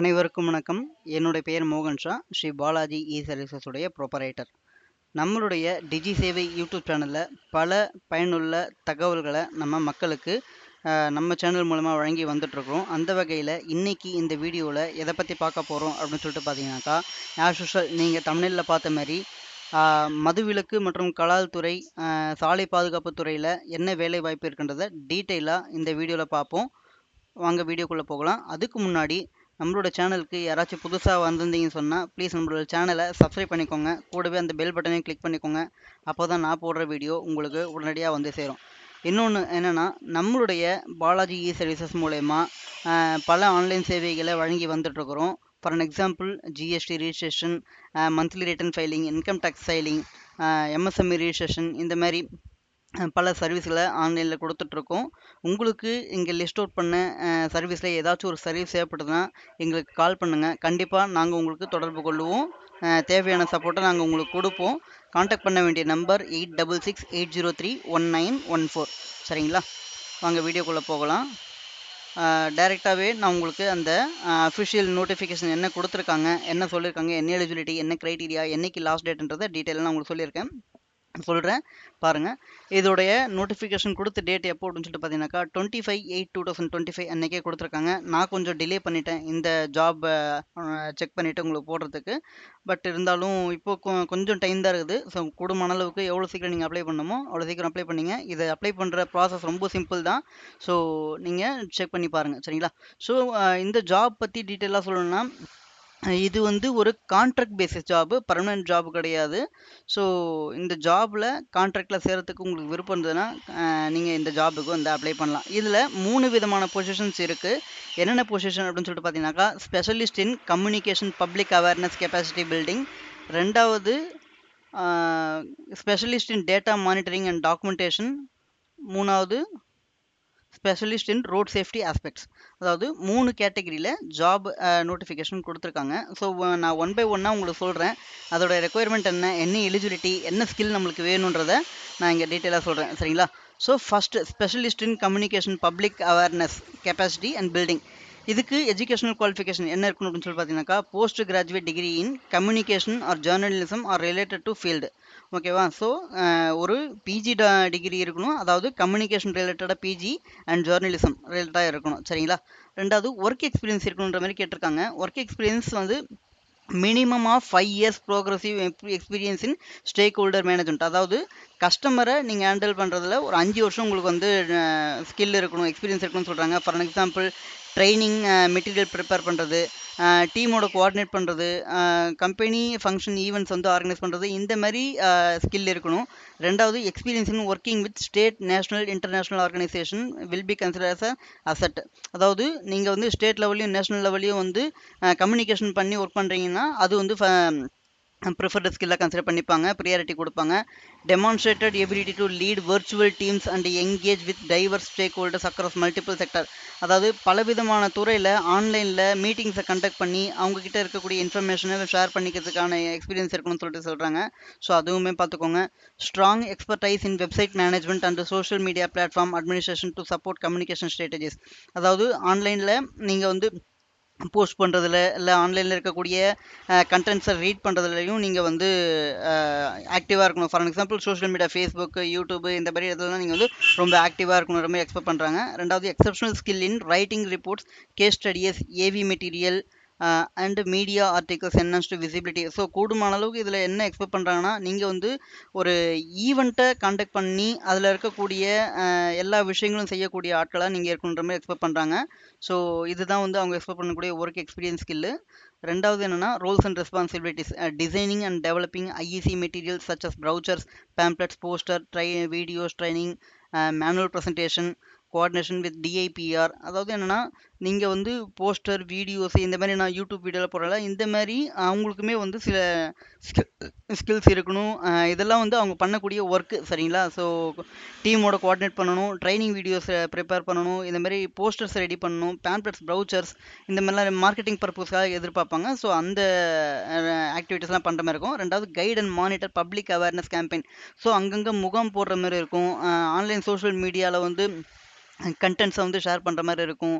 அனைவருக்கும் வணக்கம். என்னுடைய பெயர் மோகன் ஷா. ஸ்ரீ பாலாஜி இ சர்வீசஸுடைய ப்ரொப்பரேட்டர் நம்மளுடைய டிஜி சேவை யூடியூப் சேனலில் பல பயனுள்ள தகவல்களை நம்ம மக்களுக்கு நம்ம சேனல் மூலமாக வழங்கி வந்துட்ருக்கோம் அந்த வகையில் இன்றைக்கி இந்த வீடியோவில் எதை பற்றி பார்க்க போகிறோம் அப்படின்னு சொல்லிட்டு பார்த்தீங்கன்னாக்கா ஆஸ் யூஷுவல் நீங்கள் தமிழில் பார்த்த மாதிரி மதுவிலக்கு மற்றும் கலால் துறை சாலை பாதுகாப்பு துறையில் என்ன வேலை வாய்ப்பு இருக்கின்றதை டீட்டெயிலாக இந்த வீடியோவில் பார்ப்போம். வாங்க வீடியோக்குள்ளே போகலாம். அதுக்கு முன்னாடி நம்மளோட சேனலுக்கு யாராச்சும் புதுசாக வந்திருந்தீங்கன்னு சொன்னால் ப்ளீஸ் நம்மளோட சேனலை சப்ஸ்கிரைப் பண்ணிக்கோங்க. கூடவே அந்த பெல் பட்டனையும் கிளிக் பண்ணிக்கோங்க. அப்போ தான் நான் போடுற வீடியோ உங்களுக்கு உடனடியாக வந்து சேரும். இன்னொன்று என்னென்னா நம்மளுடைய பாலாஜி இ சர்வீசஸ் மூலயமா பல ஆன்லைன் சேவைகளை வழங்கி வந்துட்டுருக்குறோம். For an example GST registration monthly return filing income tax filing MSME registration இந்த மாதிரி பல சர்வீஸ்களை ஆன்லைனில் கொடுத்துட்ருக்கோம். உங்களுக்கு இங்கே லிஸ்ட் அவுட் பண்ண சர்வீஸில் ஏதாச்சும் ஒரு சர்வீஸ் தேவைப்படுதுன்னா எங்களுக்கு கால் பண்ணுங்கள் கண்டிப்பாக நாங்கள் உங்களுக்கு தொடர்பு கொள்ளுவோம். தேவையான சப்போர்ட்டை நாங்கள் உங்களுக்கு கொடுப்போம். காண்டாக்ட் பண்ண வேண்டிய number eight double six eight zero three one nine one four சரிங்களா? வாங்க வீடியோக்குள்ளே போகலாம். டைரெக்டாகவே நான் உங்களுக்கு அந்த அஃபிஷியல் நோட்டிஃபிகேஷன் என்ன கொடுத்துருக்காங்க என்ன சொல்லியிருக்காங்க என்ன எலிஜிபிலிட்டி என்ன க்ரைட்டீரியா என்னைக்கு லாஸ்ட் டேட்ன்றதை டீட்டெயிலாக நான் உங்களுக்கு சொல்லியிருக்கேன். சொல்கிறேன் பாருங்கள் இதோடைய நோட்டிஃபிகேஷன் கொடுத்த டேட் எப்போ அப்படின்னு சொல்லிட்டு பார்த்தீங்கன்னாக்கா twenty five eight two thousand twenty five அன்றைக்கே கொடுத்துருக்காங்க. நான் கொஞ்சம் டிலே பண்ணிட்டேன் இந்த ஜாப் செக் பண்ணிவிட்டு உங்களுக்கு போடுறதுக்கு. பட் இருந்தாலும் இப்போ கொஞ்சம் டைம் தான் இருக்குது. ஸோ கூடுமான அளவுக்கு எவ்வளோ சீக்கிரம் நீங்கள் அப்ளை பண்ணணுமோ அவ்வளோ சீக்கிரம் அப்ளை பண்ணிங்க. இதை அப்ளை பண்ணுற ப்ராசஸ் ரொம்ப சிம்பிள் தான். ஸோ நீங்கள் செக் பண்ணி பாருங்கள் சரிங்களா? ஸோ இந்த ஜாப் பற்றி டீட்டெயிலாக சொல்லணும்னா இது வந்து ஒரு contract basis job permanent job கிடையாது. ஸோ இந்த ஜாபில் கான்ட்ராக்டில் சேரத்துக்கு உங்களுக்கு விருப்பம் இருந்ததுன்னா நீங்கள் இந்த ஜாபுக்கு வந்து அப்ளை பண்ணலாம். இதில் மூணு விதமான பொசிஷன்ஸ் இருக்குது என்னென்ன பொசிஷன் அப்படின்னு சொல்லிட்டு பார்த்தீங்கன்னாக்கா specialist in communication public awareness capacity building ரெண்டாவது specialist in data monitoring and documentation மூணாவது specialist in road safety aspects அதாவது மூணு கேட்டகரியில் ஜாப் நோட்டிஃபிகேஷன் கொடுத்துருக்காங்க. ஸோ நான் ஒன் பை ஒன்னாக உங்களுக்கு சொல்கிறேன் அதோட ரெக்குயர்மெண்ட் என்ன என்ன எலிஜிபிலிட்டி என்ன ஸ்கில் நம்மளுக்கு வேணுன்றதை நான் இங்கே டீட்டெயிலாக சொல்கிறேன் சரிங்களா? So first specialist in communication public awareness capacity and building இதுக்கு எஜுகேஷனல் குவாலிஃபிகேஷன் என்ன இருக்கணும் அப்படின்னு சொல்லி பார்த்தீங்கன்னாக்கா post graduate degree in communication or journalism or related to field ஓகேவா ஸோ ஒரு பிஜி டிகிரி இருக்கணும். அதாவது கம்யூனிகேஷன் ரிலேட்டடாக பிஜி அண்ட் ஜேர்னலிசம் ரிலேட்டடாக இருக்கணும். சரிங்களா? ரெண்டாவது ஒர்க் எக்ஸ்பீரியன்ஸ் இருக்கணுன்ற மாதிரி கேட்டிருக்காங்க. ஒர்க் எக்ஸ்பீரியன்ஸ் வந்து minimum of five years progressive experience in stakeholder management அதாவது கஸ்டமரை நீங்கள் ஹேண்டில் பண்ணுறதுல ஒரு அஞ்சு வருஷம் உங்களுக்கு வந்து ஸ்கில் இருக்கணும் எக்ஸ்பீரியன்ஸ் இருக்கணும்னு சொல்கிறாங்க for example training material prepare பண்ணுறது டீமோட கோஆர்டினேட் பண்ணுறது கம்பெனி ஃபங்க்ஷன் ஈவெண்ட்ஸ் வந்து ஆர்கனைஸ் பண்ணுறது இந்த மாதிரி ஸ்கில் இருக்கணும். ரெண்டாவது experience in working with state national international organisation will be consider as a asset அதாவது நீங்கள் வந்து ஸ்டேட் லெவல்லையும் நேஷனல் லெவல்லையும் வந்து கம்யூனிகேஷன் பண்ணி ஒர்க் பண்ணுறீங்கன்னா அது வந்து ப்ரிஃபர்டு ஸ்கில்லாக கன்சிடர் பண்ணிப்பாங்க ப்ரியாரிட்டி கொடுப்பாங்க. Demonstrated ability to lead virtual teams and engage with diverse stakeholders across multiple sector அதாவது பலவிதமான துறையில் ஆன்லைனில் மீட்டிங்ஸை கண்டக்ட் பண்ணி அவங்கக்கிட்ட இருக்கக்கூடிய இன்ஃபர்மேஷனை ஷேர் பண்ணிக்கிறதுக்கான எக்ஸ்பீரியன்ஸ் இருக்கணும்னு சொல்லிட்டு சொல்கிறாங்க ஸோ அதுவுமே பார்த்துக்கோங்க. Strong expertise in website management and social media platform administration to support communication strategies அதாவது ஆன்லைனில் நீங்கள் வந்து போஸ்ட் பண்ணுறதுல இல்லை ஆன்லைனில் இருக்கக்கூடிய கண்டென்ட்ஸை ரீட் பண்ணுறதுலையும் நீங்கள் வந்து ஆக்டிவாக இருக்கணும். For example social media Facebook YouTube இந்த மாதிரி இடத்துலலாம் நீங்கள் வந்து ரொம்ப ஆக்டிவாக இருக்கணும். ரொம்ப எக்ஸ்பெக்ட் பண்ணுறாங்க ரெண்டாவது exceptional skill in writing reports case studies AV material and media articles enhanced visibility so கூடுமான அளவுக்கு இதில் என்ன எக்ஸ்பெக்ட் பண்ணுறாங்கன்னா நீங்கள் வந்து ஒரு ஈவெண்ட்டை காண்டக்ட் பண்ணி அதில் இருக்கக்கூடிய எல்லா விஷயங்களும் செய்யக்கூடிய ஆட்களாக நீங்கள் இருக்கணுன்ற மாதிரி எக்ஸ்பெக்ட் பண்ணுறாங்க ஸோ இதுதான் வந்து அவங்க எக்ஸ்பெக்ட் பண்ணக்கூடிய ஒர்க் எக்ஸ்பீரியன்ஸ் ஸ்கில்லு ரெண்டாவது என்னென்னா roles and responsibilities designing and developing IEC materials such as brochures pamphlets poster dry videos training manual presentation coordination with DIPR அதாவது என்னென்னா நீங்கள் வந்து போஸ்டர் வீடியோஸ் இந்த மாதிரி நான் யூடியூப் வீடியோவில் போடுறல இந்த மாதிரி அவங்களுக்குமே வந்து சில ஸ்கில்ஸ் இருக்கணும். இதெல்லாம் வந்து அவங்க பண்ணக்கூடிய ஒர்க்கு சரிங்களா? ஸோ டீமோட கோஆர்டினேட் பண்ணணும் ட்ரைனிங் வீடியோஸை ப்ரிப்பேர் பண்ணணும் இந்த மாதிரி போஸ்டர்ஸ் ரெடி பண்ணணும் பேம்ப்ளெட்ஸ் ப்ரௌச்சர்ஸ் இந்த மாதிரிலாம் மார்க்கெட்டிங் பர்பஸ்க்காக எதிர்பார்ப்பாங்க. ஸோ அந்த ஆக்டிவிட்டீஸ்லாம் பண்ணுற மாதிரி இருக்கும். ரெண்டாவது guide and monitor public awareness campaign so அங்கங்கே முகாம் போடுற மாதிரி இருக்கும். ஆன்லைன் சோஷியல் மீடியாவில் வந்து கண்டென்ட்ஸை வந்து ஷேர் பண்ணுற மாதிரி இருக்கும்.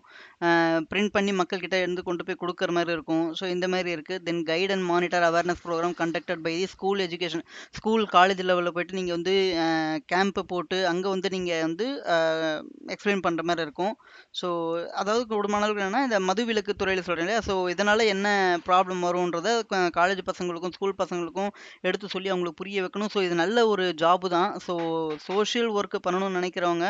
பிரிண்ட் பண்ணி மக்கள்கிட்ட இருந்து கொண்டு போய் கொடுக்குற மாதிரி இருக்கும். ஸோ இந்த மாதிரி இருக்குது then guide and monitor awareness programme conducted by the school education school college லெவலில் போயிட்டு நீங்கள் வந்து கேம்ப்பை போட்டு அங்கே வந்து நீங்கள் வந்து எக்ஸ்பிளைன் பண்ணுற மாதிரி இருக்கும். ஸோ அதாவது குடும்பமான அளவுக்கு என்னென்னா இந்த மது விலக்கு துறையில் சொல்கிறேன் இல்லையா? ஸோ இதனால் என்ன ப்ராப்ளம் வரும்ன்றதை காலேஜ் பசங்களுக்கும் ஸ்கூல் பசங்களுக்கும் எடுத்து சொல்லி அவங்களுக்கு புரிய வைக்கணும். ஸோ இது நல்ல ஒரு ஜாபு தான். ஸோ சோஷியல் ஒர்க்கு பண்ணணும்னு நினைக்கிறவங்க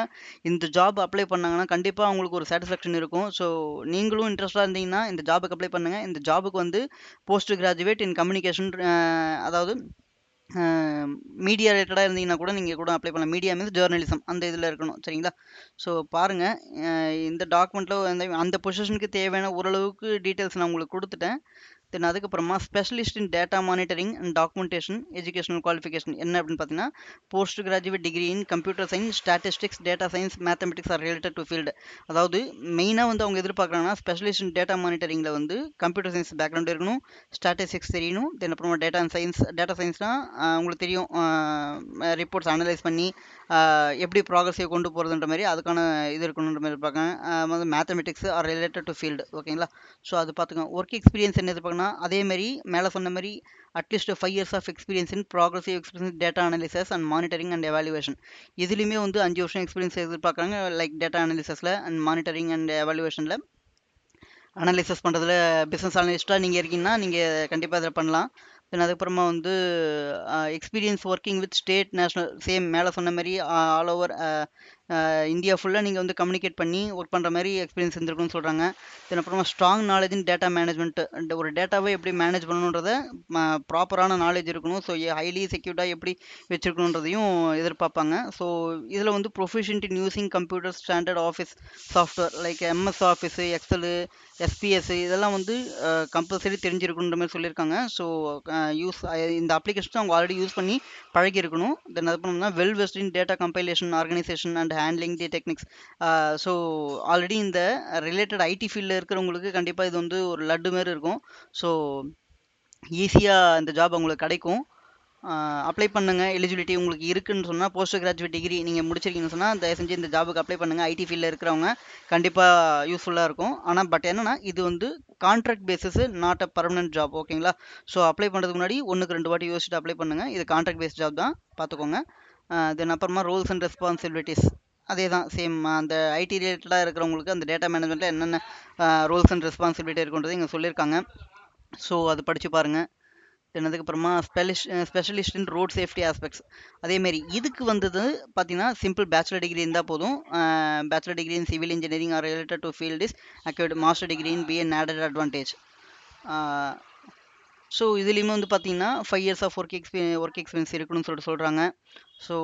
இந்த ஜாப் அப்ளை பண்ணாங்கன்னா கண்டிப்பாக அவங்களுக்கு ஒரு சாட்டிஸ்ஃபேக்ஷன் இருக்கும். ஸோ நீங்களும் இன்ட்ரெஸ்டாக இருந்தீங்கன்னா இந்த ஜாபுக்கு அப்ளை பண்ணுங்கள் இந்த ஜாபுக்கு வந்து போஸ்ட் கிராஜுவேட் இன் கம்யூனிகேஷன் அதாவது மீடியா ரிலேட்டடாக இருந்தீங்கன்னா கூட நீங்கள் கூட அப்ளை பண்ணலாம். மீடியா மீது ஜேர்னலிசம் அந்த இதில் இருக்கணும். சரிங்களா? ஸோ பாருங்கள் இந்த டாக்குமெண்ட்டில் அந்த அந்த பொசிஷனுக்கு தேவையான ஓரளவுக்கு டீட்டெயில்ஸ் நான் உங்களுக்கு கொடுத்துட்டேன். தென் அதுக்கப்புறமா specialist in data monitoring and documentation educational qualification என்ன அப்படின்னு பார்த்தீங்கன்னா post graduate degree in computer science statistics data science mathematics or related to field அதாவது மெயினாக வந்து அவங்க எதிர்பார்க்குறாங்கன்னா ஸ்பெஷலிஸ்ட் இன் டேட்டா மானிட்டரிங்கில் வந்து கம்ப்யூட்டர் சயின்ஸ் பேக்ரவுண்ட் இருக்கணும் ஸ்டாட்டிஸ்டிக்ஸ் தெரியணும் தென் அப்புறமா டேட்டா சயின்ஸ் டேட்டா சயின்ஸ்னால் உங்களுக்கு தெரியும் ரிப்போர்ட்ஸ் அனலைஸ் பண்ணி எப்படி ப்ராக்ரஸை கொண்டு போகிறதுன்ற மாதிரி அதுக்கான இது இருக்கணுன்ற மாதிரி பார்க்காங்க வந்து mathematics or related to field ஓகேங்களா ஸோ அது பார்த்துக்கோங்க. ஒர்க் எக்ஸ்பீரியன்ஸ் என்ன எதிர்பார்க்கணும் அதே மாதிரி மேலே சொன்ன மாதிரி at least five years of experience in progressive experience data analysis and monitoring and evaluation இதுலேயுமே வந்து அஞ்சு வருஷம் எக்ஸ்பீரியன்ஸ் எதிர்பார்க்குறாங்க லைக் டேட்டா அனாலிசஸில் அண்ட் மானிட்டரிங் அண்ட் எவாலுவேஷனில் அனாலிசஸ் பண்ணுறதுல பிஸ்னஸ் அனலிஸ்ட்டாக நீங்கள் இருக்கீங்கன்னா நீங்கள் கண்டிப்பாக இதில் பண்ணலாம். தென் அதுக்கப்புறமா வந்து experience working with state national same மேலே சொன்ன மாதிரி ஆல் ஓவர் இந்தியா ஃபுல்லாக நீங்கள் வந்து கம்யூனிகேட் பண்ணி ஒர்க் பண்ணுற மாதிரி எக்ஸ்பீரியன்ஸ் இருந்திருக்கும்னு சொல்கிறாங்க தென் அப்புறமா strong knowledge in data management ஒரு டேட்டாவை எப்படி மேனேஜ் பண்ணணுன்றத ப்ராப்பரான நாலேஜ் இருக்கணும். ஸோ ஹைலி செக்யூர்டாக எப்படி வச்சுருக்கணுன்றதையும் எதிர்பார்ப்பாங்க. ஸோ இதில் வந்து proficient in using computer standard office software like MS office Excel SPS இதெல்லாம் வந்து கம்பல்சரி தெரிஞ்சிருக்குன்ற மாதிரி சொல்லியிருக்காங்க. ஸோ யூஸ் இந்த அப்ளிகேஷன் அவங்க ஆல்ரெடி யூஸ் பண்ணி பழகி இருக்கணும் தென் அது பண்ணோம்னா well versed in data compilation organisation and handling the techniques so already இந்த ரிலேட்டட் ஐடி ஃபீல்டில் இருக்கிறவங்களுக்கு கண்டிப்பாக இது வந்து ஒரு லட்டு மாரி இருக்கும். ஸோ ஈஸியாக இந்த ஜாப் உங்களுக்கு கிடைக்கும். அப்ளை பண்ணுங்கள் எலிஜிபிலிட்டி உங்களுக்கு இருக்குன்னு சொன்னால் போஸ்ட் கிராஜுவேட் டிகிரி நீங்கள் முடிச்சிருக்கீங்கன்னு சொன்னால் தயவு செஞ்சு இந்த ஜாபுக்கு அப்ளை பண்ணுங்கள் ஐடி ஃபீல்டில் இருக்கிறவங்க கண்டிப்பாக யூஸ்ஃபுல்லாக இருக்கும். ஆனால் பட் என்னென்னா இது வந்து contract basis not a permanent job ஓகேங்களா ஸோ அப்ளை பண்ணுறதுக்கு முன்னாடி ஒன்றுக்கு ரெண்டு வாட்டி யோசிச்சுட்டு அப்ளை பண்ணுங்கள் இது கான்ட்ராக்ட் பேஸ்ட் ஜாப் தான். பார்த்துக்கோங்க. தென் அப்புறமா ரோல்ஸ் அண்ட் ரெஸ்பான்சிபிலிட்டிஸ் அதே தான் சேம் அந்த ஐடி ரிலேட்டடாக இருக்கிறவங்களுக்கு அந்த டேட்டா மேனேஜ்மெண்ட்டில் என்னென்ன ரூல்ஸ் அண்ட் ரெஸ்பான்சிபிலிட்டி இருக்குன்றது இங்கே சொல்லியிருக்காங்க. ஸோ அது படித்து பாருங்கள் தென் அதுக்கப்புறமா ஸ்பெலிஷ் specialist in road safety aspects அதேமாரி இதுக்கு வந்தது பார்த்தீங்கன்னா சிம்பிள் பேச்சுலர் டிகிரி இருந்தால் போதும். Bachelor degree in civil engineering or related to field is acute master degree in PN added advantage so இதுலேயுமே வந்து பார்த்தீங்கன்னா five years of work எக்ஸ்பீ work experience இருக்கணும்னு சொல்லிட்டு சொல்கிறாங்க ஸோ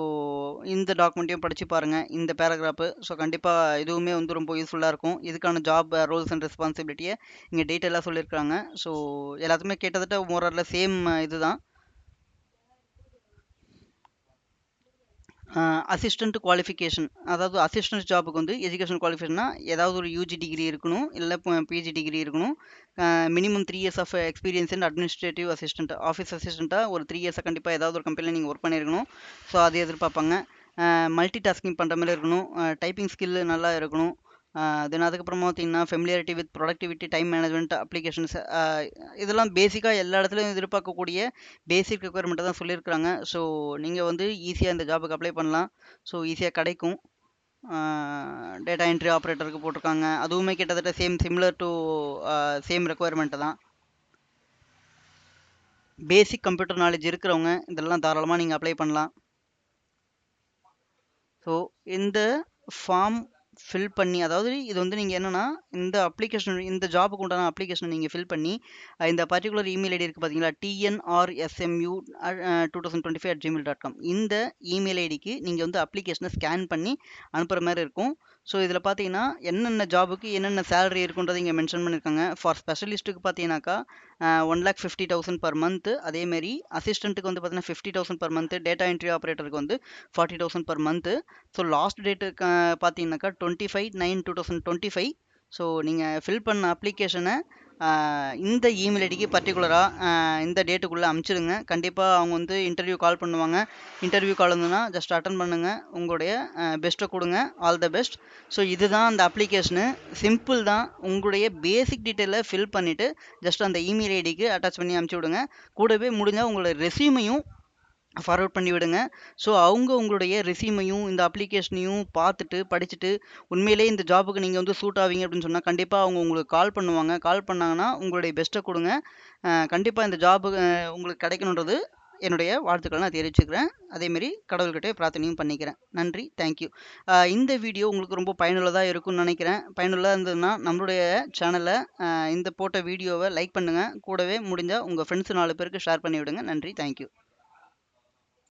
இந்த டாக்குமெண்ட்டையும் படித்து பாருங்கள் இந்த பேராகிராஃபு ஸோ கண்டிப்பாக இதுவுமே வந்து ரொம்ப யூஸ்ஃபுல்லாக இருக்கும். இதுக்கான ஜாப் ரோல்ஸ் அண்ட் ரெஸ்பான்சிபிலிட்டியை இங்கே டீட்டெயிலாக சொல்லியிருக்காங்க. ஸோ எல்லாத்துக்குமே கிட்டத்தட்ட மோரரில் சேம் uh, இது தான் அசிஸ்டன்ட் குவாலிஃபிகேஷன் அதாவது அசிஸ்டன்ட் ஜாபுக்கு வந்து எஜுகேஷன் குவாலிஃபிகேஷன்னா ஏதாவது ஒரு யூஜி டிகிரி இருக்கணும் இல்லை பிஜி டிகிரி இருக்கணும். Minimum three years of experience and administrative assistant office அசிஸ்டண்ட்டாக ஒரு த்ரீ இயர்ஸாக கண்டிப்பாக ஏதாவது ஒரு கம்பெனியில் நீங்கள் ஒர்க் பண்ணியிருக்கணும் ஸோ அது எதிர்பார்ப்பாங்க. மல்டி டாஸ்கிங் பண்ணுற மாதிரி இருக்கணும். டைப்பிங் ஸ்கில் நல்லா இருக்கணும். தென் அதுக்கப்புறமா பார்த்தீங்கன்னா familiarity with productivity time management applications இதெல்லாம் பேசிக்காக எல்லா இடத்துலையும் எதிர்பார்க்கக்கூடிய பேசிக் ரெக்குயர்மெண்ட்டை தான் சொல்லியிருக்கிறாங்க. ஸோ நீங்கள் வந்து ஈஸியாக இந்த ஜாபுக்கு அப்ளை பண்ணலாம். ஸோ ஈஸியாக கிடைக்கும். டேட்டா என்ட்ரி ஆப்ரேட்டருக்கு போட்டிருக்காங்க. அதுவுமே கிட்டத்தட்ட same similar to same requirement தான். பேசிக் கம்ப்யூட்டர் நாலேஜ் இருக்கிறவங்க இதெல்லாம் தாராளமாக நீங்கள் அப்ளை பண்ணலாம். ஸோ இந்த ஃபார்ம் ஃபில் பண்ணி அதாவது இது வந்து நீங்கள் என்னென்னா இந்த அப்ளிகேஷன் இந்த ஜாபுக்கு உண்டான அப்ளிகேஷனை நீங்கள் ஃபில் பண்ணி இந்த பர்டிகுலர் இமெயில் ஐடி இருக்குது பார்த்தீங்களா TNRSMU two thousand twenty five at Gmail dot com இந்த இமெயில் ஐடிக்கு நீங்கள் வந்து அப்ளிகேஷனை ஸ்கேன் பண்ணி அனுப்புகிற மாதிரி இருக்கும். ஸோ இதில் பார்த்தீங்கன்னா என்னென்ன ஜாபுக்கு என்னென்ன சேலரி இருக்குன்றதை இங்கே மென்ஷன் பண்ணியிருக்காங்க ஃபார் ஸ்பெஷலிஸ்ட்டுக்கு பார்த்தீங்கன்னாக்கா one lakh fifty thousand per month அதேமாரி அசிஸ்டண்ட்டுக்கு வந்து பார்த்தீங்கன்னா fifty thousand per month data entry ஆப்ரேட்டருக்கு வந்து forty thousand per month so last டேட்டுக்கு பார்த்தீங்கன்னாக்கா twenty five nine two thousand twenty five so நீங்கள் ஃபில் பண்ண அப்ளிகேஷனை இந்த இமெயில் ஐடிக்கு பர்டிகுலராக இந்த டேட்டுக்குள்ளே அமுச்சிடுங்க. கண்டிப்பாக அவங்க வந்து இன்டர்வியூ கால் பண்ணுவாங்க. இன்டர்வியூ கால் இருந்ததுன்னா ஜஸ்ட் அட்டன் பண்ணுங்கள் உங்களுடைய பெஸ்ட்டை கொடுங்க. ஆல் த பெஸ்ட் ஸோ இதுதான் அந்த அப்ளிகேஷனு சிம்பிள் தான். உங்களுடைய பேசிக் டீட்டெயிலை ஃபில் பண்ணிவிட்டு ஜஸ்ட் அந்த இமெயில் ஐடிக்கு அட்டாச் பண்ணி அமுச்சு விடுங்க. கூடவே முடிஞ்சால் உங்களோட ரெசியூமையும் ஃபார்வர்ட் பண்ணி விடுங்க. ஸோ அவங்க உங்களுடைய ரெசியூமையும் இந்த அப்ளிகேஷனையும் பார்த்துட்டு படிச்சுட்டு உண்மையிலேயே இந்த ஜாபுக்கு நீங்கள் வந்து சூட் ஆவீங்க அப்படின்னு சொன்னால் கண்டிப்பாக அவங்க உங்களுக்கு கால் பண்ணுவாங்க. கால் பண்ணாங்கன்னா உங்களுடைய பெஸ்ட்டை கொடுங்க. கண்டிப்பாக இந்த ஜாபு உங்களுக்கு கிடைக்கணுன்றது என்னுடைய வாழ்த்துக்களை நான் தெரிவிச்சுக்கிறேன். அதேமாரி கடவுள்கிட்டே பிரார்த்தனையும் பண்ணிக்கிறேன். நன்றி. தேங்க்யூ இந்த வீடியோ உங்களுக்கு ரொம்ப பயனுள்ளதாக இருக்கும்னு நினைக்கிறேன். பயனுள்ளதாக இருந்ததுன்னா நம்மளுடைய சேனலை இந்த போட்ட வீடியோவை லைக் பண்ணுங்கள் கூடவே முடிஞ்சால் உங்கள் ஃப்ரெண்ட்ஸ் நாலு பேருக்கு ஷேர் பண்ணிவிடுங்க நன்றி. தேங்க்யூ